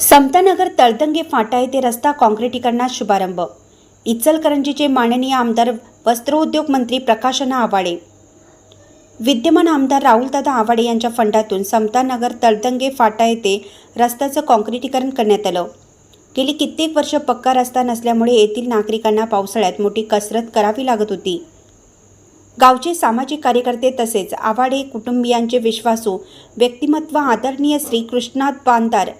समतानगर तळतंगे फाटा येथे रस्ता काँक्रिटीकरणास शुभारंभ. इचलकरंजीचे माननीय आमदार वस्त्रोद्योग मंत्री प्रकाशना आवाडे. विद्यमान आमदार राहुलदादा आवाडे यांच्या फंडातून समतानगर तळतंगे फाटा येथे रस्त्याचं काँक्रिटीकरण करण्यात आलं. गेली कित्येक वर्ष पक्का रस्ता नसल्यामुळे येथील नागरिकांना पावसाळ्यात मोठी कसरत करावी लागत होती. गावचे सामाजिक कार्यकर्ते तसेच आवाडे कुटुंबियांचे विश्वासू व्यक्तिमत्व आदरणीय श्री कृष्णात बांदार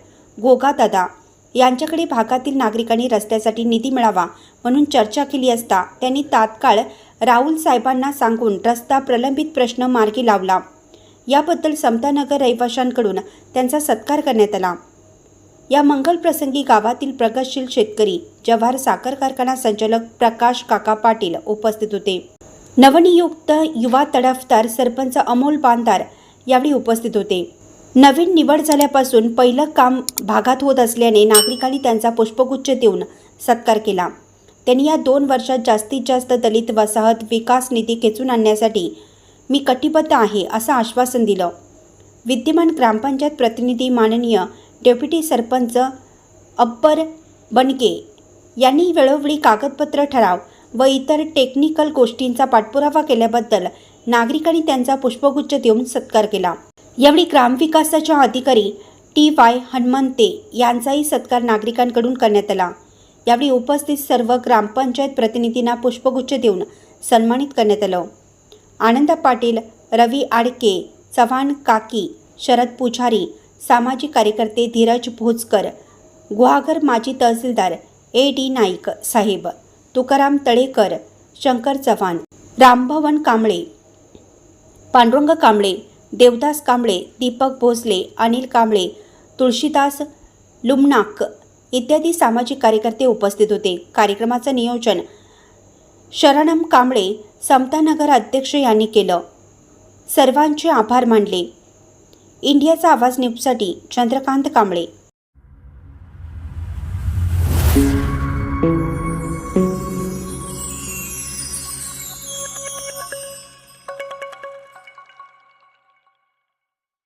गोगादादा यांच्याकडे भागातील नागरिकांनी रस्त्यासाठी निधी मिळावा म्हणून चर्चा केली असता त्यांनी तात्काळ राहुल साहेबांना सांगून रस्ता प्रलंबित प्रश्न मार्गी लावला. याबद्दल समतानगर रहिवाशांकडून त्यांचा सत्कार करण्यात आला. या मंगलप्रसंगी गावातील प्रगतशील शेतकरी जव्हार साखर कारखाना संचालक प्रकाश काका पाटील उपस्थित होते. नवनियुक्त युवा तडफदार सरपंच अमोल बांदार यावेळी उपस्थित होते. नवीन निवड झाल्यापासून पहिलं काम भागात होत असल्याने नागरिकांनी त्यांचा पुष्पगुच्छ देऊन सत्कार केला. त्यांनी या दोन वर्षात जास्तीत जास्त दलित वसाहत विकास निधी खेचून आणण्यासाठी मी कटिबद्ध आहे असं आश्वासन दिलं. विद्यमान ग्रामपंचायत प्रतिनिधी माननीय डेप्युटी सरपंच अब्बर बनके यांनी वेळोवेळी कागदपत्र ठराव व इतर टेक्निकल गोष्टींचा पाठपुरावा केल्याबद्दल नागरिकांनी त्यांचा पुष्पगुच्छ देऊन सत्कार केला. यावेळी ग्रामविकासाच्या अधिकारी टी वाय हनुमंते यांचाही सत्कार नागरिकांकडून करण्यात आला. यावेळी उपस्थित सर्व ग्रामपंचायत प्रतिनिधींना पुष्पगुच्छ देऊन सन्मानित करण्यात आलं. आनंद पाटील रवी आडके चव्हाण काकी शरद पुजारी सामाजिक कार्यकर्ते धीरज भोजकर गुहागर माजी तहसीलदार ए डी नाईक साहेब तुकाराम तळेकर शंकर चव्हाण रामभवन कांबळे पांडुरंग कांबळे देवदास कांबळे दीपक भोसले अनिल कांबळे तुळशीदास लुमनाक इत्यादी सामाजिक कार्यकर्ते उपस्थित होते. कार्यक्रमाचं नियोजन शरणम कांबळे समतानगर अध्यक्ष यांनी केलं. सर्वांचे आभार मानले. इंडियाचा आवाज न्यूजसाठी चंद्रकांत कांबळे.